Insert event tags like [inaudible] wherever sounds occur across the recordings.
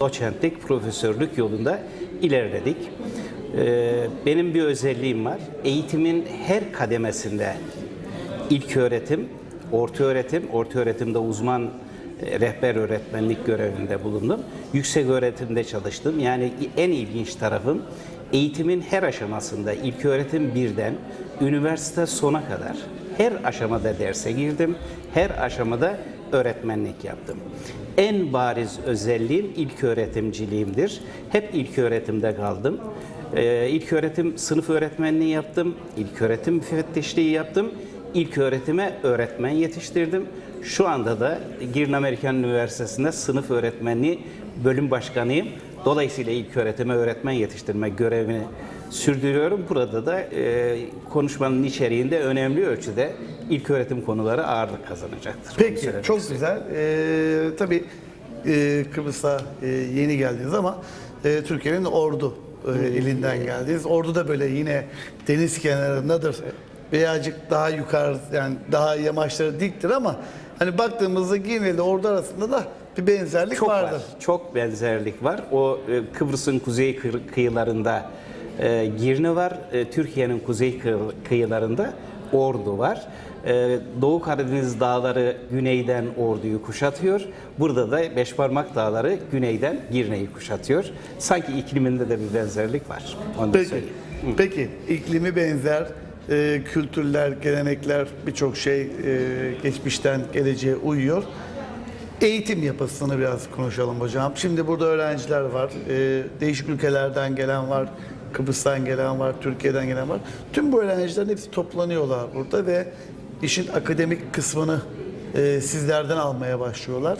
doçentlik, profesörlük yolunda ilerledik. Ee, Benim bir özelliğim var. Eğitimin her kademesinde ilk öğretim, orta öğretim, orta öğretimde uzman e, rehber öğretmenlik görevinde bulundum. Yüksek öğretimde çalıştım. Yani en ilginç tarafım eğitimin her aşamasında ilk öğretim birden üniversite sona kadar her aşamada derse girdim. Her aşamada öğretmenlik yaptım. En bariz özelliğim ilk öğretimciliğimdir. Hep ilk öğretimde kaldım. Ee, ilk öğretim sınıf öğretmenliği yaptım. İlk öğretim müfettişliği yaptım. İlk öğretime öğretmen yetiştirdim. Şu anda da Girne Amerikan Üniversitesi'nde sınıf öğretmenliği bölüm başkanıyım. Dolayısıyla ilk öğretime öğretmen yetiştirme görevini sürdürüyorum. Burada da e, konuşmanın içeriğinde önemli ölçüde ilk öğretim konuları ağırlık kazanacaktır. Peki, çok istedim. güzel. Ee, tabii e, Kıbrıs'a e, yeni geldiniz ama e, Türkiye'nin ordu e, elinden geldiniz. Ordu da böyle yine deniz kenarındadır. Birazcık daha yukarı yani daha yamaçları diktir ama hani baktığımızda Girne ile ordu arasında da bir benzerlik Çok vardır. var. Çok benzerlik var. O e, Kıbrıs'ın kuzey kı- kıyılarında e, Girne var. E, Türkiye'nin kuzey kı- kıyılarında Ordu var. E, Doğu Karadeniz dağları güneyden Ordu'yu kuşatıyor. Burada da Beşparmak dağları güneyden Girne'yi kuşatıyor. Sanki ikliminde de bir benzerlik var. Onu Peki, söyleyeyim. peki iklimi benzer, e, kültürler, gelenekler birçok şey e, geçmişten geleceğe uyuyor. Eğitim yapısını biraz konuşalım hocam. Şimdi burada öğrenciler var, e, değişik ülkelerden gelen var, Kıbrıs'tan gelen var, Türkiye'den gelen var. Tüm bu öğrencilerin hepsi toplanıyorlar burada ve işin akademik kısmını e, sizlerden almaya başlıyorlar.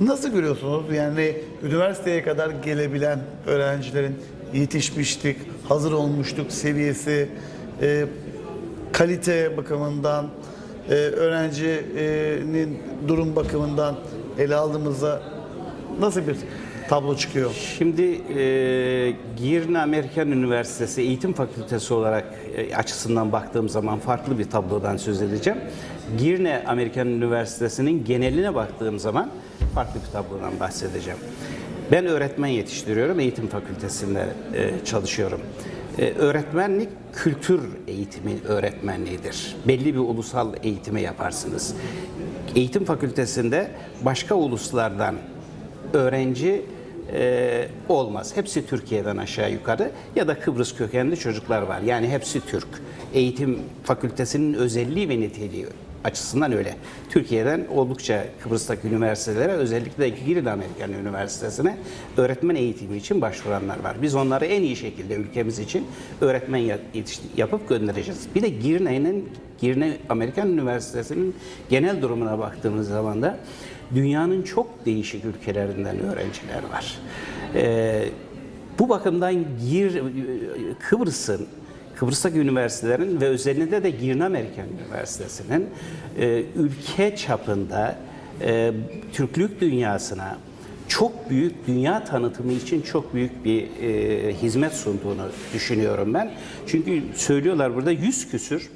Nasıl görüyorsunuz? Yani üniversiteye kadar gelebilen öğrencilerin yetişmişlik, hazır olmuşluk seviyesi, e, kalite bakımından, e, öğrencinin durum bakımından ele aldığımızda nasıl bir tablo çıkıyor? Şimdi e, Girne Amerikan Üniversitesi Eğitim Fakültesi olarak e, açısından baktığım zaman farklı bir tablodan söz edeceğim. Girne Amerikan Üniversitesi'nin geneline baktığım zaman farklı bir tablodan bahsedeceğim. Ben öğretmen yetiştiriyorum, eğitim fakültesinde e, çalışıyorum. E, öğretmenlik kültür eğitimi öğretmenliğidir. Belli bir ulusal eğitimi yaparsınız. Eğitim fakültesinde başka uluslardan öğrenci e, olmaz. Hepsi Türkiye'den aşağı yukarı ya da Kıbrıs kökenli çocuklar var. Yani hepsi Türk. Eğitim fakültesinin özelliği ve niteliği açısından öyle. Türkiye'den oldukça Kıbrıs'taki üniversitelere özellikle Girne Amerikan Üniversitesi'ne öğretmen eğitimi için başvuranlar var. Biz onları en iyi şekilde ülkemiz için öğretmen yapıp göndereceğiz. Bir de Girne'nin Girne Amerikan Üniversitesi'nin genel durumuna baktığımız zaman da dünyanın çok değişik ülkelerinden öğrenciler var. Ee, bu bakımdan Gir, Kıbrıs'ın Kıbrıs'taki üniversitelerin ve özellikle de Girne Amerikan Üniversitesi'nin e, ülke çapında e, Türklük dünyasına çok büyük dünya tanıtımı için çok büyük bir e, hizmet sunduğunu düşünüyorum ben. Çünkü söylüyorlar burada 100 küsür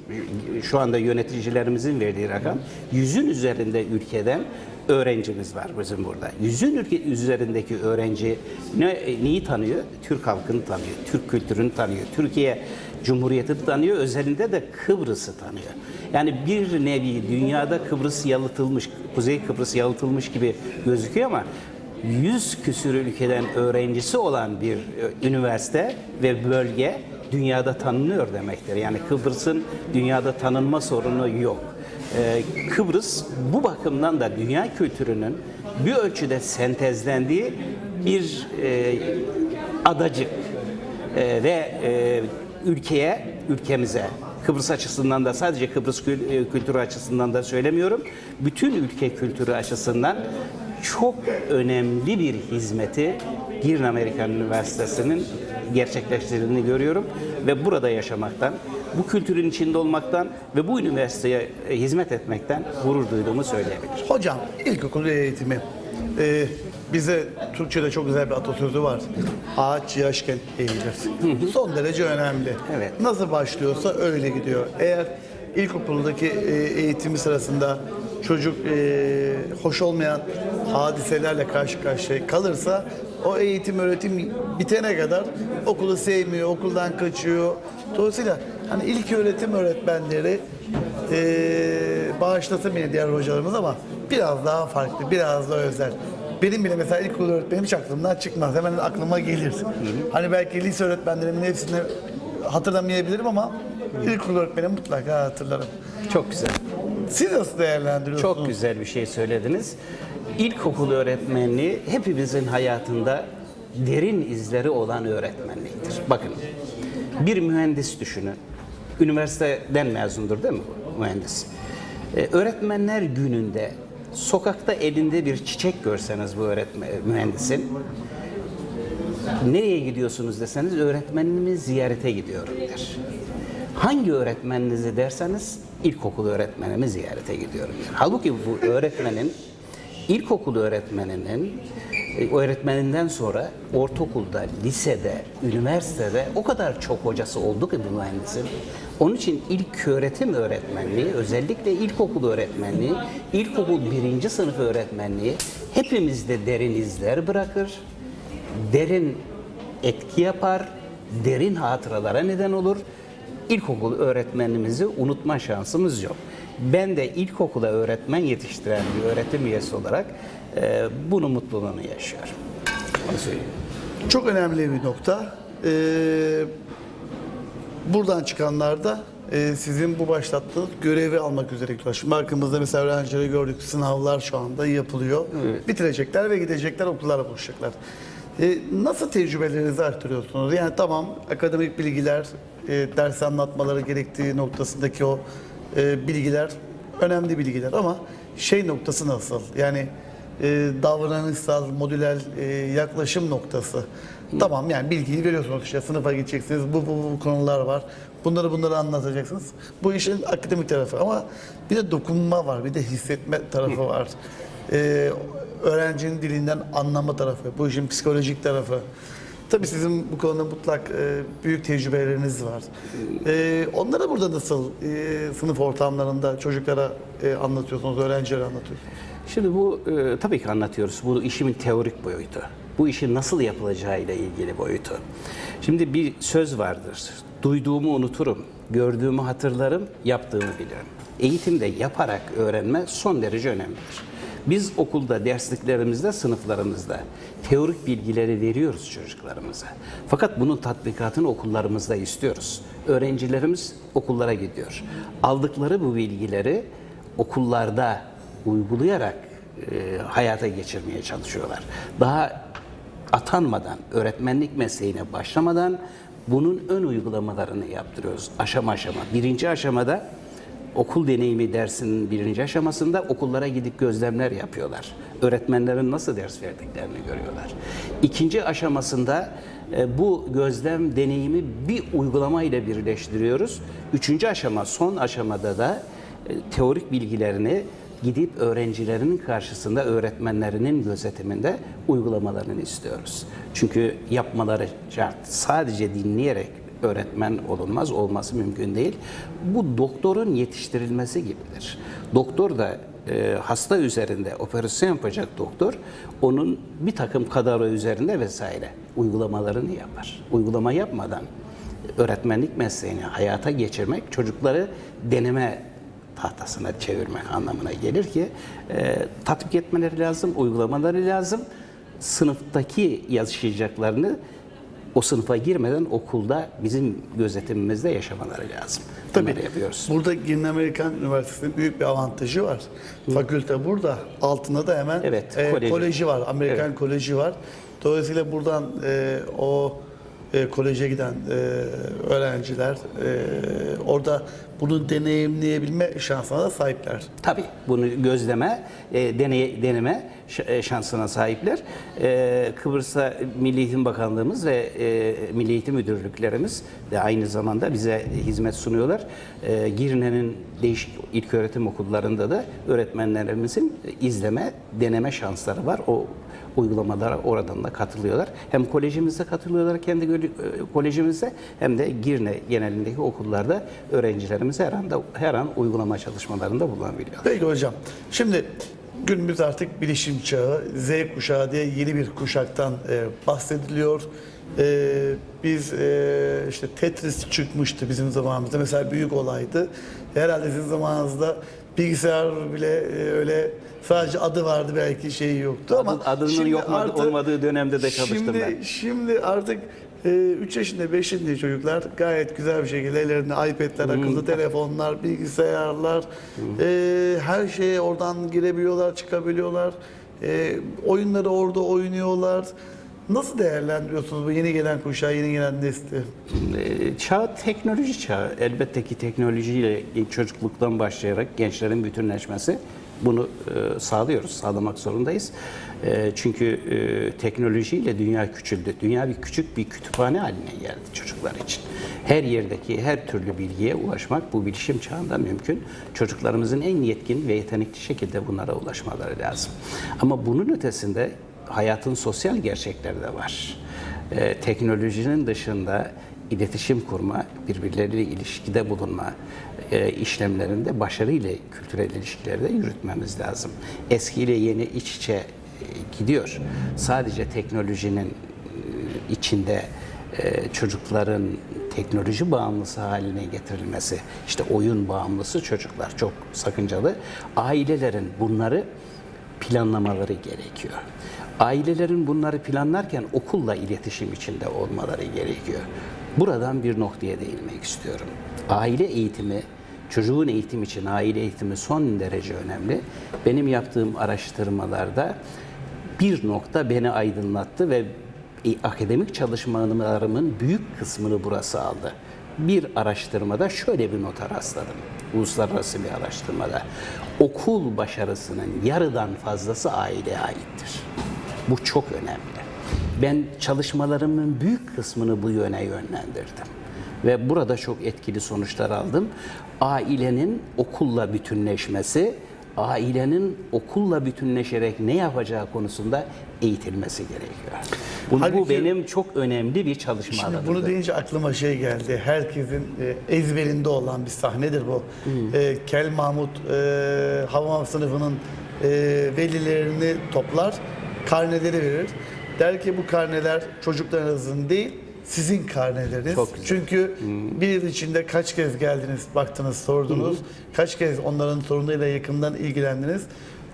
şu anda yöneticilerimizin verdiği rakam yüzün üzerinde ülkeden öğrencimiz var bizim burada. Yüzün ülke üzerindeki öğrenci ne, neyi tanıyor? Türk halkını tanıyor, Türk kültürünü tanıyor, Türkiye Cumhuriyeti'ni tanıyor, özelinde de Kıbrıs'ı tanıyor. Yani bir nevi dünyada Kıbrıs yalıtılmış, Kuzey Kıbrıs yalıtılmış gibi gözüküyor ama 100 küsür ülkeden öğrencisi olan bir e, üniversite ve bölge dünyada tanınıyor demektir. Yani Kıbrıs'ın dünyada tanınma sorunu yok. Ee, Kıbrıs bu bakımdan da dünya kültürünün bir ölçüde sentezlendiği bir e, adacık E, ve e, ülkeye, ülkemize Kıbrıs açısından da sadece Kıbrıs e, kültürü açısından da söylemiyorum. Bütün ülke kültürü açısından çok önemli bir hizmeti Girne Amerikan Üniversitesi'nin gerçekleştirdiğini görüyorum ve burada yaşamaktan, bu kültürün içinde olmaktan ve bu üniversiteye e, hizmet etmekten gurur duyduğumu söyleyebilirim. Hocam ilkokul eğitimi. Ee, bize Türkçe'de çok güzel bir atasözü var. Ağaç yaşken eğilir. Son derece önemli. Evet. Nasıl başlıyorsa öyle gidiyor. Eğer ilkokuldaki e, eğitimi sırasında çocuk e, hoş olmayan hadiselerle karşı karşıya kalırsa o eğitim öğretim bitene kadar okulu sevmiyor, okuldan kaçıyor. Dolayısıyla hani ilk öğretim öğretmenleri eee bağışlasın beni diğer hocalarımız ama biraz daha farklı, biraz daha özel. Benim bile mesela ilkokul öğretmenim hiç aklımdan çıkmaz. Hemen aklıma gelir. Hani belki lise öğretmenlerimin hepsini hatırlamayabilirim ama ilkokul öğretmenimi mutlaka hatırlarım. Çok güzel. Siz nasıl değerlendiriyorsunuz? Çok güzel bir şey söylediniz. İlkokul öğretmenliği hepimizin hayatında derin izleri olan öğretmenliktir. Bakın bir mühendis düşünün. Üniversiteden mezundur değil mi bu mühendis? Ee, öğretmenler gününde sokakta elinde bir çiçek görseniz bu öğretmen mühendisin nereye gidiyorsunuz deseniz öğretmenimi ziyarete gidiyorum der. Hangi öğretmeninizi derseniz ilkokul öğretmenimi ziyarete gidiyorum der. Halbuki bu öğretmenin ilkokul öğretmeninin e, öğretmeninden sonra ortaokulda, lisede, üniversitede o kadar çok hocası oldu ki bu mühendisin. Onun için ilk öğretim öğretmenliği, özellikle ilkokul öğretmenliği, ilkokul birinci sınıf öğretmenliği hepimizde derin izler bırakır derin etki yapar, derin hatıralara neden olur. İlkokul öğretmenimizi unutma şansımız yok. Ben de ilkokula öğretmen yetiştiren bir öğretim üyesi olarak e, bunun mutluluğunu yaşıyorum. Çok önemli bir nokta. Ee, buradan çıkanlar da e, sizin bu başlattığınız görevi almak üzere gidiyorlar. Şimdi arkamızda mesela öğrencileri gördük. Sınavlar şu anda yapılıyor. Bitirecekler ve gidecekler okullara buluşacaklar. Ee, nasıl tecrübelerinizi artırıyorsunuz? Yani tamam akademik bilgiler, e, ders anlatmaları gerektiği noktasındaki o e, bilgiler önemli bilgiler ama şey noktası nasıl? Yani e, davranışsal, modüler e, yaklaşım noktası. Tamam yani bilgiyi veriyorsunuz işte sınıfa gideceksiniz, bu, bu, bu konular var. Bunları bunları anlatacaksınız. Bu işin akademik tarafı ama bir de dokunma var, bir de hissetme tarafı var. E, öğrencinin dilinden anlama tarafı, bu işin psikolojik tarafı. Tabii sizin bu konuda mutlak e, büyük tecrübeleriniz var. E, onlara burada nasıl e, sınıf ortamlarında çocuklara e, anlatıyorsunuz, öğrencilere anlatıyorsunuz? Şimdi bu e, tabii ki anlatıyoruz. Bu işimin teorik boyutu. Bu işin nasıl yapılacağıyla ilgili boyutu. Şimdi bir söz vardır. Duyduğumu unuturum, gördüğümü hatırlarım, yaptığımı bilirim. Eğitimde yaparak öğrenme son derece önemlidir. Biz okulda, dersliklerimizde, sınıflarımızda teorik bilgileri veriyoruz çocuklarımıza. Fakat bunun tatbikatını okullarımızda istiyoruz. Öğrencilerimiz okullara gidiyor. Aldıkları bu bilgileri okullarda uygulayarak e, hayata geçirmeye çalışıyorlar. Daha atanmadan, öğretmenlik mesleğine başlamadan bunun ön uygulamalarını yaptırıyoruz aşama aşama. Birinci aşamada okul deneyimi dersinin birinci aşamasında okullara gidip gözlemler yapıyorlar. Öğretmenlerin nasıl ders verdiklerini görüyorlar. İkinci aşamasında e, bu gözlem deneyimi bir uygulama ile birleştiriyoruz. Üçüncü aşama, son aşamada da e, teorik bilgilerini gidip öğrencilerin karşısında öğretmenlerinin gözetiminde uygulamalarını istiyoruz. Çünkü yapmaları şart. Sadece dinleyerek öğretmen olunmaz, olması mümkün değil. Bu doktorun yetiştirilmesi gibidir. Doktor da e, hasta üzerinde operasyon yapacak doktor, onun bir takım kadaro üzerinde vesaire uygulamalarını yapar. Uygulama yapmadan öğretmenlik mesleğini hayata geçirmek çocukları deneme tahtasına çevirme anlamına gelir ki e, tatbik etmeleri lazım, uygulamaları lazım. Sınıftaki yaşayacaklarını o sınıfa girmeden okulda bizim gözetimimizde yaşamaları lazım. Bunları yapıyoruz. Burada Girne Amerikan Üniversitesi'nin büyük bir avantajı var. Fakülte burada. Altında da hemen Evet, e, koleji. koleji var. Amerikan Koleji var. Dolayısıyla buradan e, o e, koleje giden e, öğrenciler e, orada bunu deneyimleyebilme şansına da sahipler. Tabii bunu gözleme, e, deney, deneme e, şansına sahipler. E, Kıbrıs'ta Milli Eğitim Bakanlığımız ve e, Milli Eğitim Müdürlüklerimiz de aynı zamanda bize hizmet sunuyorlar. E, Girne'nin değişik ilköğretim okullarında da öğretmenlerimizin izleme, deneme şansları var. O uygulamalara oradan da katılıyorlar. Hem kolejimizde katılıyorlar kendi e, kolejimizde hem de Girne genelindeki okullarda öğrencilerimiz her anda her an uygulama çalışmalarında bulunabiliyor. Peki hocam. Şimdi Günümüz artık bilişim çağı, Z kuşağı diye yeni bir kuşaktan e, bahsediliyor. E, biz e, işte Tetris çıkmıştı bizim zamanımızda. Mesela büyük olaydı. Herhalde sizin zamanınızda bilgisayar bile e, öyle sadece adı vardı belki şeyi yoktu ama Adı- adının şimdi yok artık- olmadığı dönemde de çalıştım şimdi, ben. Şimdi artık 3 yaşında 5 yaşında çocuklar gayet güzel bir şekilde ellerinde iPad'ler, akıllı telefonlar, bilgisayarlar e, her şeye oradan girebiliyorlar, çıkabiliyorlar. E, oyunları orada oynuyorlar. Nasıl değerlendiriyorsunuz bu yeni gelen kuşağı, yeni gelen nesli? Ee, Çağ teknoloji çağı. Elbette ki teknolojiyle çocukluktan başlayarak gençlerin bütünleşmesi bunu e, sağlıyoruz, sağlamak zorundayız. E, çünkü e, teknolojiyle dünya küçüldü. Dünya bir küçük bir kütüphane haline geldi çocuklar için. Her yerdeki her türlü bilgiye ulaşmak bu bilişim çağında mümkün. Çocuklarımızın en yetkin ve yetenekli şekilde bunlara ulaşmaları lazım. Ama bunun ötesinde hayatın sosyal gerçekleri de var. Ee, teknolojinin dışında iletişim kurma, birbirleriyle ilişkide bulunma e, işlemlerinde başarıyla kültürel ilişkileri de yürütmemiz lazım. Eskiyle yeni iç içe e, gidiyor. Sadece teknolojinin e, içinde e, çocukların teknoloji bağımlısı haline getirilmesi, işte oyun bağımlısı çocuklar çok sakıncalı. Ailelerin bunları planlamaları gerekiyor. Ailelerin bunları planlarken okulla iletişim içinde olmaları gerekiyor. Buradan bir noktaya değinmek istiyorum. Aile eğitimi, çocuğun eğitim için aile eğitimi son derece önemli. Benim yaptığım araştırmalarda bir nokta beni aydınlattı ve e, akademik çalışmalarımın büyük kısmını burası aldı. Bir araştırmada şöyle bir nota rastladım. Uluslararası bir araştırmada. Okul başarısının yarıdan fazlası aileye aittir. Bu çok önemli. Ben çalışmalarımın büyük kısmını bu yöne yönlendirdim. Ve burada çok etkili sonuçlar aldım. Ailenin okulla bütünleşmesi, ailenin okulla bütünleşerek ne yapacağı konusunda eğitilmesi gerekiyor. Bu, bu Halbuki- benim çok önemli bir çalışma Şimdi alanımdı. bunu deyince aklıma şey geldi. Herkesin e, ezberinde olan bir sahnedir bu. E, Kel Mahmut e, Havam sınıfının e, velilerini toplar, karneleri verir. Der ki bu karneler çocuklarınızın değil, sizin karneleriniz. Güzel. Çünkü bir yıl içinde kaç kez geldiniz, baktınız, sordunuz. Kaç kez onların sorunuyla yakından ilgilendiniz.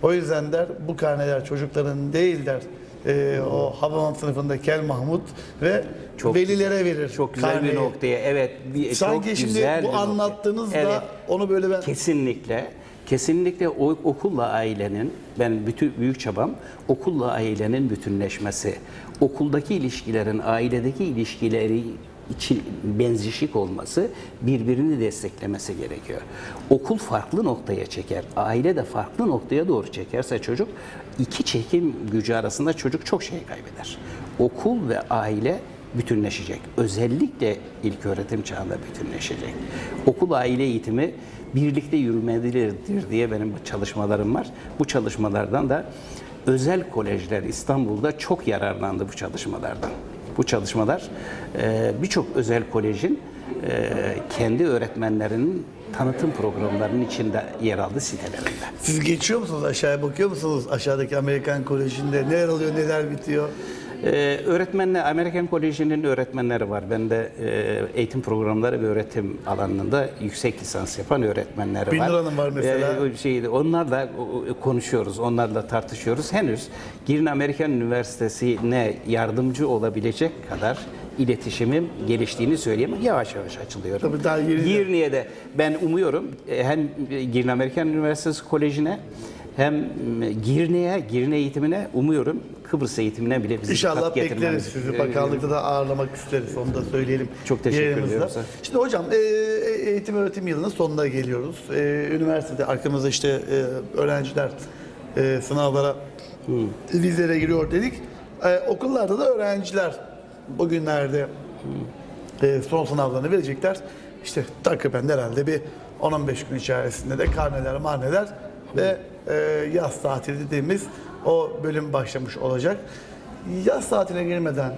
O yüzden der bu karneler çocukların değil der. E, o Habamam sınıfında Kel Mahmut ve Çok velilere verir. Çok güzel karneyi. bir noktaya. Evet, bir, Sanki çok şimdi güzel bu anlattığınızda Evet. onu böyle ben Kesinlikle. Kesinlikle o, okulla ailenin, ben bütün büyük çabam okulla ailenin bütünleşmesi. Okuldaki ilişkilerin ailedeki ilişkileri için benzişik olması, birbirini desteklemesi gerekiyor. Okul farklı noktaya çeker, aile de farklı noktaya doğru çekerse çocuk iki çekim gücü arasında çocuk çok şey kaybeder. Okul ve aile bütünleşecek. Özellikle ilk öğretim çağında bütünleşecek. Okul aile eğitimi birlikte yürümelidir diye benim çalışmalarım var. Bu çalışmalardan da özel kolejler İstanbul'da çok yararlandı bu çalışmalardan. Bu çalışmalar e, birçok özel kolejin e, kendi öğretmenlerinin tanıtım programlarının içinde yer aldı sitelerinde. siz geçiyor musunuz aşağıya bakıyor musunuz aşağıdaki Amerikan Koleji'nde neler oluyor neler bitiyor? Ee, öğretmenler, Amerikan Koleji'nin öğretmenleri var. Ben de e, eğitim programları ve öğretim alanında yüksek lisans yapan öğretmenleri Binnur var. Hanım var mesela. Ee, şeydi, onlarla konuşuyoruz, onlarla tartışıyoruz. Henüz Girne Amerikan Üniversitesi'ne yardımcı olabilecek kadar iletişimim geliştiğini söyleyemem. Yavaş yavaş açılıyor. Tabii daha yeni- Girne'ye de ben umuyorum e, hem Girne Amerikan Üniversitesi Koleji'ne hem e, Girne'ye, Girne eğitimine umuyorum Kıbrıs eğitimine bile bizi İnşallah bekleriz sizi. Ee, Bakanlıkta da ağırlamak isteriz. Onu da söyleyelim. Çok teşekkür yayınımızda. ediyorum. Şimdi hocam e, eğitim öğretim yılının sonuna geliyoruz. E, Üniversitede arkamızda işte e, öğrenciler e, sınavlara vizelere giriyor dedik. E, Okullarda da öğrenciler bugünlerde e, son sınavlarını verecekler. İşte takriben herhalde bir 10-15 gün içerisinde de karneler, marneler ve e, yaz tatili dediğimiz o bölüm başlamış olacak. Yaz tatiline girmeden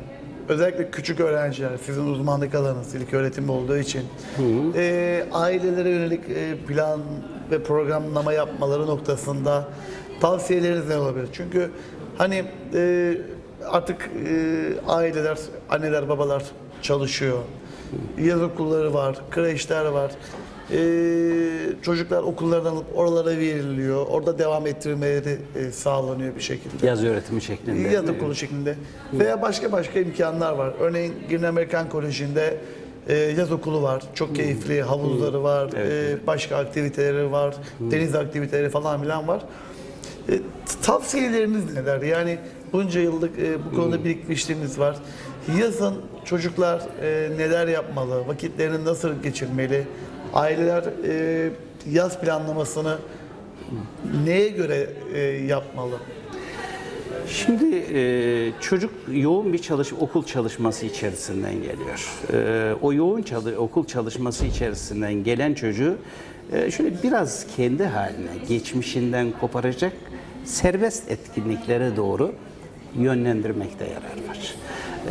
özellikle küçük öğrenciler, sizin uzmanlık alanınız ilk öğretim olduğu için e, ailelere yönelik e, plan ve programlama yapmaları noktasında Tavsiyeleriniz ne olabilir? Çünkü hani e, artık e, aileler, anneler, babalar çalışıyor. Yaz okulları var, kreşler var. E, çocuklar okullardan alıp oralara veriliyor. Orada devam ettirmeleri e, sağlanıyor bir şekilde. Yaz öğretimi şeklinde. Yaz okulu şeklinde. Veya başka başka imkanlar var. Örneğin Girne Amerikan Koleji'nde e, yaz okulu var. Çok keyifli. Havuzları var. e, başka aktiviteleri var. Deniz aktiviteleri falan filan var. E, tavsiyeleriniz neler? Yani bunca yıllık e, bu konuda birikmişliğiniz var. Yazın çocuklar e, neler yapmalı? Vakitlerini nasıl geçirmeli? Aileler e, yaz planlamasını neye göre e, yapmalı? Şimdi e, çocuk yoğun bir çalış okul çalışması içerisinden geliyor. E, o yoğun çalı okul çalışması içerisinden gelen çocuğu e, şöyle biraz kendi haline, geçmişinden koparacak serbest etkinliklere doğru yönlendirmekte yarar var.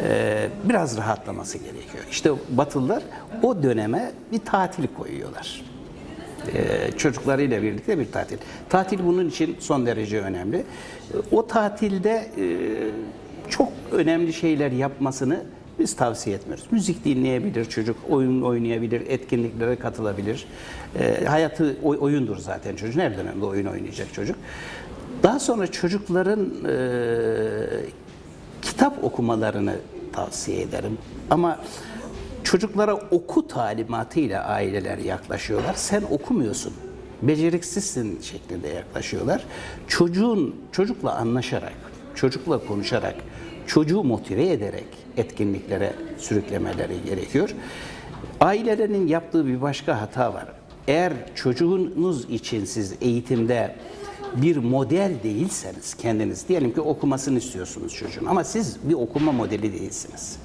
E, biraz rahatlaması gerekiyor. İşte Batılılar o döneme bir tatil koyuyorlar. Ee, çocuklarıyla birlikte bir tatil. Tatil bunun için son derece önemli. Ee, O tatilde e, çok önemli şeyler yapmasını biz tavsiye etmiyoruz. Müzik dinleyebilir çocuk, oyun oynayabilir, etkinliklere katılabilir. Ee, hayatı oy- oyundur zaten çocuk. Her dönemde oyun oynayacak çocuk. Daha sonra çocukların e, kitap okumalarını tavsiye ederim. Ama çocuklara oku talimatıyla aileler yaklaşıyorlar. Sen okumuyorsun. Beceriksizsin şeklinde yaklaşıyorlar. Çocuğun çocukla anlaşarak, çocukla konuşarak, çocuğu motive ederek etkinliklere sürüklemeleri gerekiyor. Ailelerin yaptığı bir başka hata var. Eğer çocuğunuz için siz eğitimde bir model değilseniz kendiniz, diyelim ki okumasını istiyorsunuz çocuğun ama siz bir okuma modeli değilsiniz.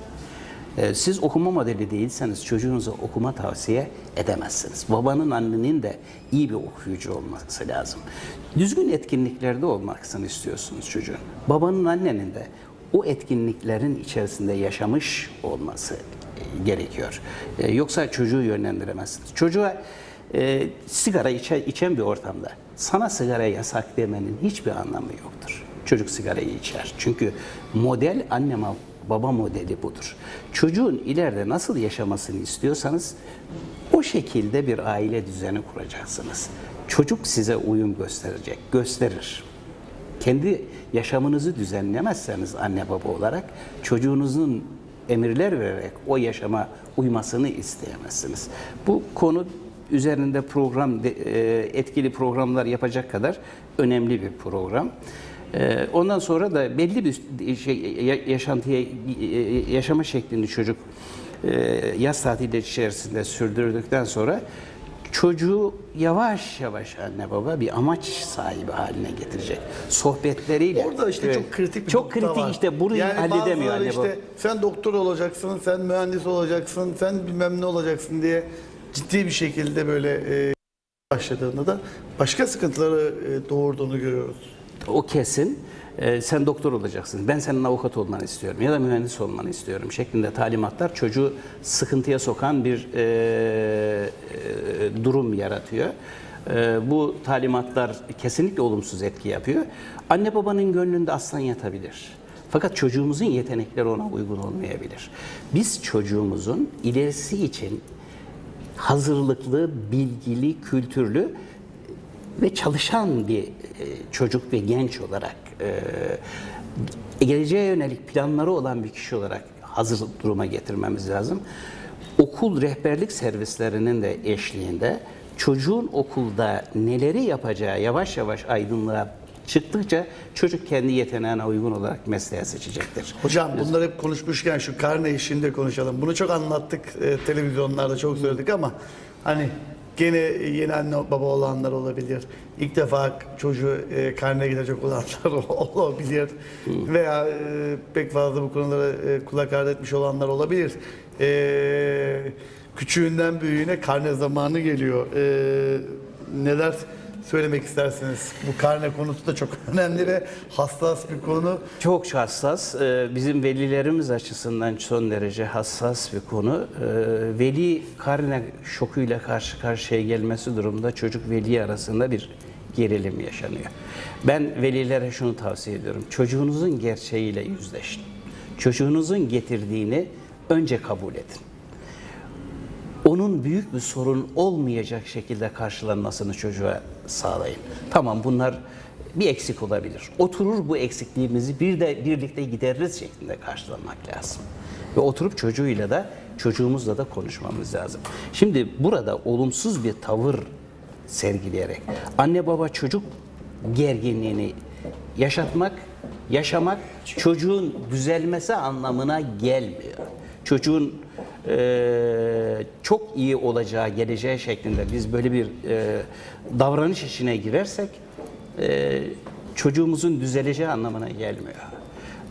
Ee, Siz okuma modeli değilseniz çocuğunuza okuma tavsiye edemezsiniz. Babanın annenin de iyi bir okuyucu olması lazım. Düzgün etkinliklerde olmasını istiyorsunuz çocuğun. Babanın annenin de o etkinliklerin içerisinde yaşamış olması e, gerekiyor. E, Yoksa çocuğu yönlendiremezsiniz. Çocuğa e, sigara içe, içen bir ortamda sana sigara yasak demenin hiçbir anlamı yoktur. Çocuk sigarayı içer. Çünkü model anne baba modeli budur. Çocuğun ileride nasıl yaşamasını istiyorsanız o şekilde bir aile düzeni kuracaksınız. Çocuk size uyum gösterecek, gösterir. Kendi yaşamınızı düzenlemezseniz anne baba olarak çocuğunuzun emirler vererek o yaşama uymasını isteyemezsiniz. Bu konu üzerinde program e, etkili programlar yapacak kadar önemli bir program. E, Ondan sonra da belli bir şey ya- yaşantıya e, yaşama şeklini çocuk yaz tatilleri içerisinde sürdürdükten sonra çocuğu yavaş yavaş anne baba bir amaç sahibi haline getirecek. Sohbetleriyle. Orada işte Evet. çok kritik bir Çok kritik var. işte bunu yani halledemiyor anne baba. işte sen doktor olacaksın, sen mühendis olacaksın, sen bilmem ne olacaksın diye ciddi bir şekilde böyle e, başladığında da başka sıkıntıları e, doğurduğunu görüyoruz. O kesin. Ee, sen doktor olacaksın. Ben senin avukat olmanı istiyorum ya da mühendis olmanı istiyorum şeklinde talimatlar çocuğu sıkıntıya sokan bir e, e, durum yaratıyor. E, bu talimatlar kesinlikle olumsuz etki yapıyor. Anne babanın gönlünde aslan yatabilir. Fakat çocuğumuzun yetenekleri ona uygun olmayabilir. Biz çocuğumuzun ilerisi için hazırlıklı, bilgili, kültürlü ve çalışan bir e, çocuk ve genç olarak e, geleceğe yönelik planları olan bir kişi olarak hazır duruma getirmemiz lazım. Okul rehberlik servislerinin de eşliğinde çocuğun okulda neleri yapacağı yavaş yavaş aydınlığa çıktıkça çocuk kendi yeteneğine uygun olarak mesleğe seçecektir. Hocam bunları hep konuşmuşken şu karne işini de konuşalım. Bunu çok anlattık e, televizyonlarda çok söyledik ama hani gene yeni anne baba olanlar olabilir. İlk defa çocuğu e, karne gidecek olanlar [laughs] olabilir. Veya e, pek fazla bu konulara e, kulak ardı etmiş olanlar olabilir. E, küçüğünden büyüğüne karne zamanı geliyor. E, neler söylemek istersiniz? Bu karne konusu da çok [laughs] önemli ve hassas bir konu. Çok hassas. Ee, Bizim velilerimiz açısından son derece hassas bir konu. Ee, Veli karne şokuyla karşı karşıya gelmesi durumda çocuk veli arasında bir gerilim yaşanıyor. Ben velilere şunu tavsiye ediyorum. Çocuğunuzun gerçeğiyle yüzleşin. Çocuğunuzun getirdiğini önce kabul edin onun büyük bir sorun olmayacak şekilde karşılanmasını çocuğa sağlayın. Tamam bunlar bir eksik olabilir. Oturur bu eksikliğimizi bir de birlikte gideririz şeklinde karşılamak lazım. Ve oturup çocuğuyla da çocuğumuzla da konuşmamız lazım. Şimdi burada olumsuz bir tavır sergileyerek anne baba çocuk gerginliğini yaşatmak, yaşamak çocuğun düzelmesi anlamına gelmiyor. Çocuğun eee, çok iyi olacağı, geleceği şeklinde biz böyle bir eee, davranış işine girersek eee, çocuğumuzun düzeleceği anlamına gelmiyor.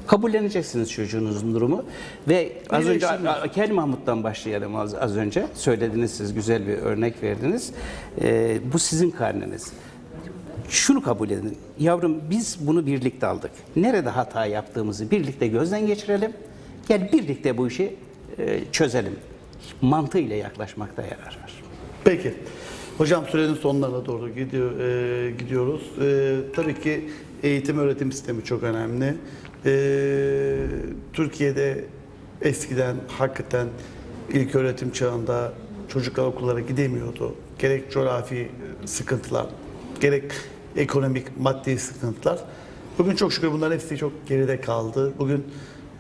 Kabulleneceksiniz çocuğunuzun durumu ve az önce. Kel Mahmut'tan başlayalım az, az önce. Söylediniz siz güzel bir örnek verdiniz. Eee, bu sizin karneniz. Şunu kabul edin. Yavrum biz bunu birlikte aldık. Nerede hata yaptığımızı birlikte gözden geçirelim. Gel birlikte bu işi e, çözelim. Mantığıyla yaklaşmakta yarar var. Peki. Hocam sürenin sonlarına doğru gidiyor, e, gidiyoruz. E, tabii ki eğitim öğretim sistemi çok önemli. E, Türkiye'de eskiden hakikaten ilk öğretim çağında çocuklar okullara gidemiyordu. Gerek coğrafi sıkıntılar, gerek ekonomik, maddi sıkıntılar. Bugün çok şükür bunların hepsi çok geride kaldı. Bugün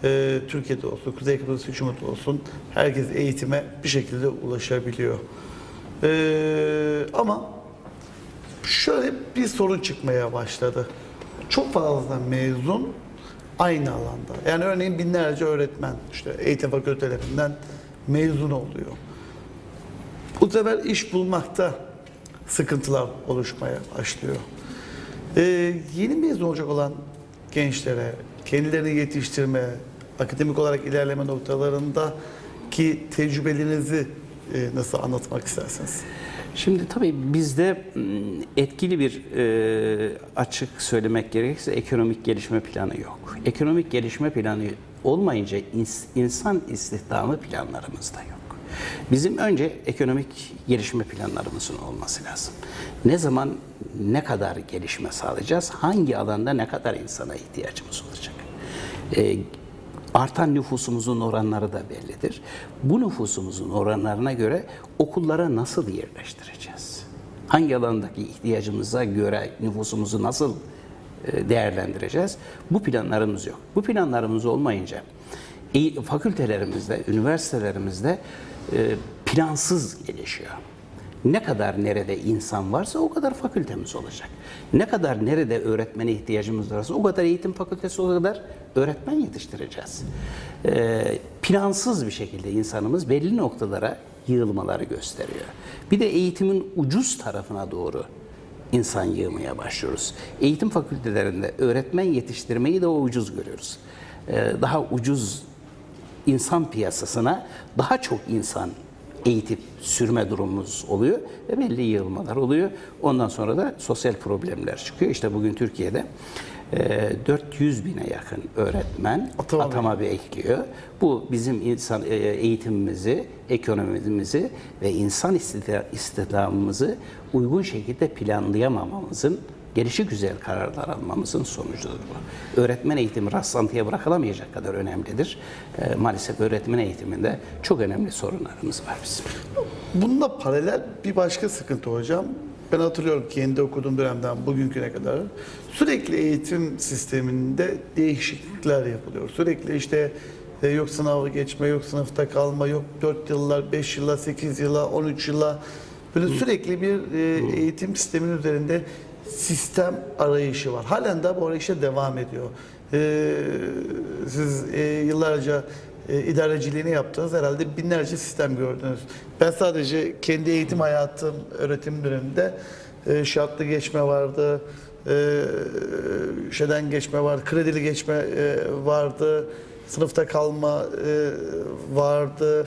e, Türkiye'de olsun, Kuzey Kıbrıs hükümeti olsun herkes eğitime bir şekilde ulaşabiliyor. Ee, ama şöyle bir sorun çıkmaya başladı. Çok fazla mezun aynı alanda. Yani örneğin binlerce öğretmen işte eğitim fakültelerinden mezun oluyor. Bu sefer iş bulmakta sıkıntılar oluşmaya başlıyor. Ee, yeni mezun olacak olan gençlere kendilerini yetiştirme, akademik olarak ilerleme noktalarında ki tecrübelerinizi e, nasıl anlatmak istersiniz? Şimdi tabii bizde m, etkili bir e, açık söylemek gerekirse ekonomik gelişme planı yok. Ekonomik gelişme planı olmayınca ins- insan istihdamı planlarımız da yok. Bizim önce ekonomik gelişme planlarımızın olması lazım. Ne zaman ne kadar gelişme sağlayacağız? Hangi alanda ne kadar insana ihtiyacımız olacak? E, artan nüfusumuzun oranları da bellidir. Bu nüfusumuzun oranlarına göre okullara nasıl yerleştireceğiz? Hangi alandaki ihtiyacımıza göre nüfusumuzu nasıl e, değerlendireceğiz? Bu planlarımız yok. Bu planlarımız olmayınca eğ- fakültelerimizde, üniversitelerimizde e, plansız gelişiyor. Ne kadar nerede insan varsa o kadar fakültemiz olacak. Ne kadar nerede öğretmene ihtiyacımız varsa o kadar eğitim fakültesi o kadar öğretmen yetiştireceğiz. Ee, plansız bir şekilde insanımız belli noktalara yığılmaları gösteriyor. Bir de eğitimin ucuz tarafına doğru insan yığmaya başlıyoruz. Eğitim fakültelerinde öğretmen yetiştirmeyi de o ucuz görüyoruz. Ee, daha ucuz insan piyasasına daha çok insan eğitip sürme durumumuz oluyor ve belli yığılmalar oluyor. Ondan sonra da sosyal problemler çıkıyor. İşte bugün Türkiye'de e, 400 bine yakın öğretmen Atama atama, bekliyor. Bu bizim insan e, eğitimimizi, ekonomimizi ve insan istihdamımızı uygun şekilde planlayamamamızın gelişi güzel kararlar almamızın sonucudur bu. Öğretmen eğitimi rastlantıya bırakılamayacak kadar önemlidir. Ee, maalesef öğretmen eğitiminde çok önemli sorunlarımız var bizim. Bununla paralel bir başka sıkıntı hocam. Ben hatırlıyorum kendi okuduğum dönemden bugünküne kadar sürekli eğitim sisteminde değişiklikler yapılıyor. Sürekli işte e, yok sınavı geçme, yok sınıfta kalma, yok 4 yıllar, 5 yıla, 8 yıla, 13 yıla böyle sürekli bir e, eğitim sisteminin üzerinde sistem arayışı var. Halen de bu arayışa devam ediyor. E, siz e, yıllarca e, idareciliğini yaptınız. Herhalde binlerce sistem gördünüz. Ben sadece kendi eğitim hayatım, öğretim döneminde e, şartlı geçme vardı, e, şeyden geçme vardı, kredili geçme e, vardı, sınıfta kalma e, vardı,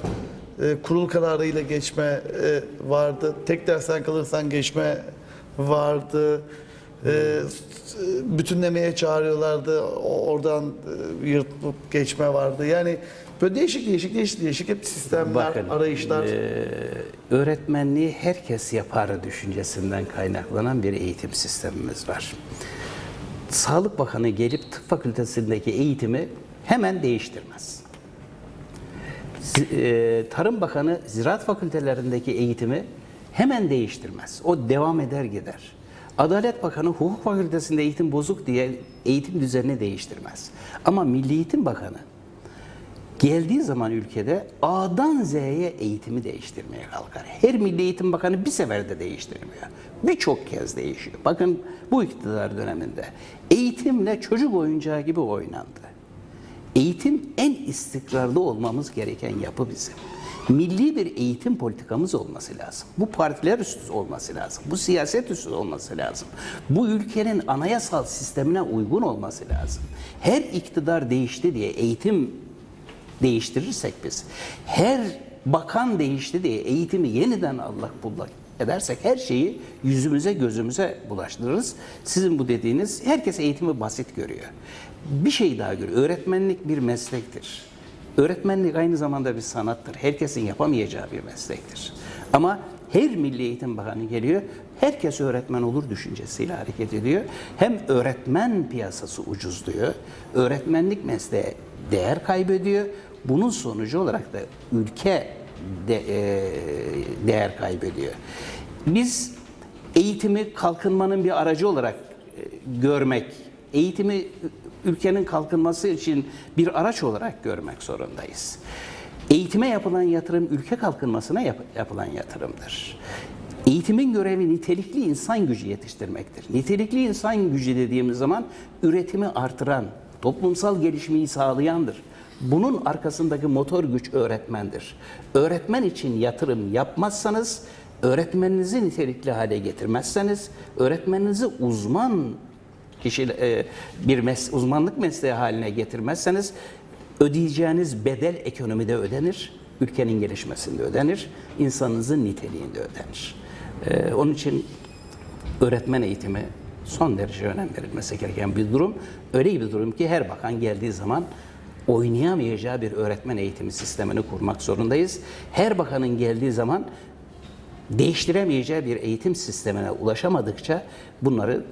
e, kurul kararıyla geçme e, vardı, tek dersten kalırsan geçme vardı. E, bütünlemeye çağırıyorlardı. Oradan e, yırtıp geçme vardı. Yani Böyle değişik değişik değişik değişik hep sistemler, Bakın, arayışlar. e, öğretmenliği herkes yapar düşüncesinden kaynaklanan bir eğitim sistemimiz var. Sağlık Bakanı gelip tıp fakültesindeki eğitimi hemen değiştirmez. E, Tarım Bakanı ziraat fakültelerindeki eğitimi hemen değiştirmez. O devam eder gider. Adalet Bakanı hukuk fakültesinde eğitim bozuk diye eğitim düzenini değiştirmez. Ama Milli Eğitim Bakanı geldiği zaman ülkede A'dan Z'ye eğitimi değiştirmeye kalkar. Her Milli Eğitim Bakanı bir seferde değiştirmiyor. Birçok kez değişiyor. Bakın bu iktidar döneminde eğitimle çocuk oyuncağı gibi oynandı. Eğitim en istikrarlı olmamız gereken yapı bizim. Milli bir eğitim politikamız olması lazım. Bu partiler üstü olması lazım. Bu siyaset üstü olması lazım. Bu ülkenin anayasal sistemine uygun olması lazım. Her iktidar değişti diye eğitim değiştirirsek biz, her bakan değişti diye eğitimi yeniden allak bullak edersek her şeyi yüzümüze gözümüze bulaştırırız. Sizin bu dediğiniz herkes eğitimi basit görüyor. Bir şey daha görüyor. Öğretmenlik bir meslektir. Öğretmenlik aynı zamanda bir sanattır. Herkesin yapamayacağı bir meslektir. Ama her Milli Eğitim Bakanı geliyor, herkes öğretmen olur düşüncesiyle hareket ediyor. Hem öğretmen piyasası ucuzluyor, öğretmenlik mesleği değer kaybediyor. Bunun sonucu olarak da ülke de, e, değer kaybediyor. Biz eğitimi kalkınmanın bir aracı olarak e, görmek, eğitimi ülkenin kalkınması için bir araç olarak görmek zorundayız. Eğitime yapılan yatırım ülke kalkınmasına yap- yapılan yatırımdır. Eğitimin görevi nitelikli insan gücü yetiştirmektir. Nitelikli insan gücü dediğimiz zaman üretimi artıran, toplumsal gelişmeyi sağlayandır. Bunun arkasındaki motor güç öğretmendir. Öğretmen için yatırım yapmazsanız, öğretmeninizi nitelikli hale getirmezseniz, öğretmeninizi uzman kişi e, bir mes uzmanlık mesleği haline getirmezseniz ödeyeceğiniz bedel ekonomide ödenir, ülkenin gelişmesinde ödenir, insanınızın niteliğinde ödenir. E, onun için öğretmen eğitimi son derece önem verilmesi gereken bir durum. Öyle bir durum ki her bakan geldiği zaman oynayamayacağı bir öğretmen eğitimi sistemini kurmak zorundayız. Her bakanın geldiği zaman değiştiremeyeceği bir eğitim sistemine ulaşamadıkça bunları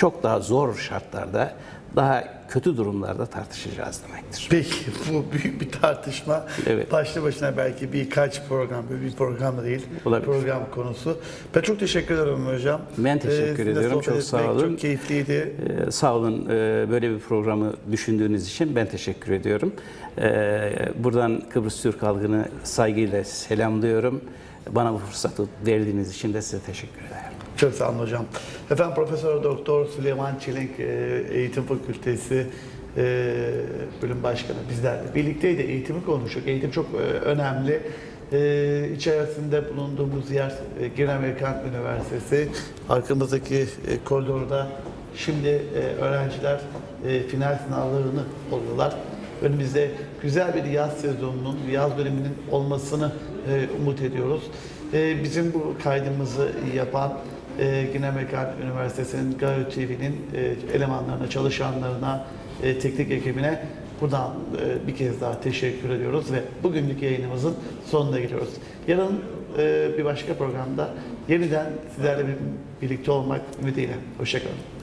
çok daha zor şartlarda, daha kötü durumlarda tartışacağız demektir. Peki bu büyük bir tartışma. Evet. Başlı başına belki birkaç program, bir program değil. Olabilir. Program konusu. Ben çok teşekkür ederim hocam. Ben teşekkür sizinle ediyorum. Çok sağ olun. Çok keyifliydi. Ee, sağ olun Ee, böyle bir programı düşündüğünüz için ben teşekkür ediyorum. Ee, buradan Kıbrıs Türk halkını saygıyla selamlıyorum. Bana bu fırsatı verdiğiniz için de size teşekkür ederim. Çok sağ olun hocam. Efendim Profesör Doktor Süleyman Çelik e, Eğitim Fakültesi e, bölüm başkanı bizlerle birlikteydi. Eğitimi konuştuk. Eğitim çok e, önemli. E, içerisinde bulunduğumuz yer e, Girne Amerikan Üniversitesi. Arkamızdaki koridorda şimdi öğrenciler final sınavlarını oluyorlar. Önümüzde güzel bir yaz sezonunun, yaz döneminin olmasını umut ediyoruz. Bizim bu kaydımızı yapan e, Güney Amerikan Üniversitesi'nin Gayo TV'nin e, elemanlarına, çalışanlarına, e, teknik ekibine buradan e, bir kez daha teşekkür ediyoruz ve bugünlük yayınımızın sonuna geliyoruz. Yarın e, bir başka programda yeniden sizlerle bir- birlikte olmak ümidiyle. Hoşçakalın.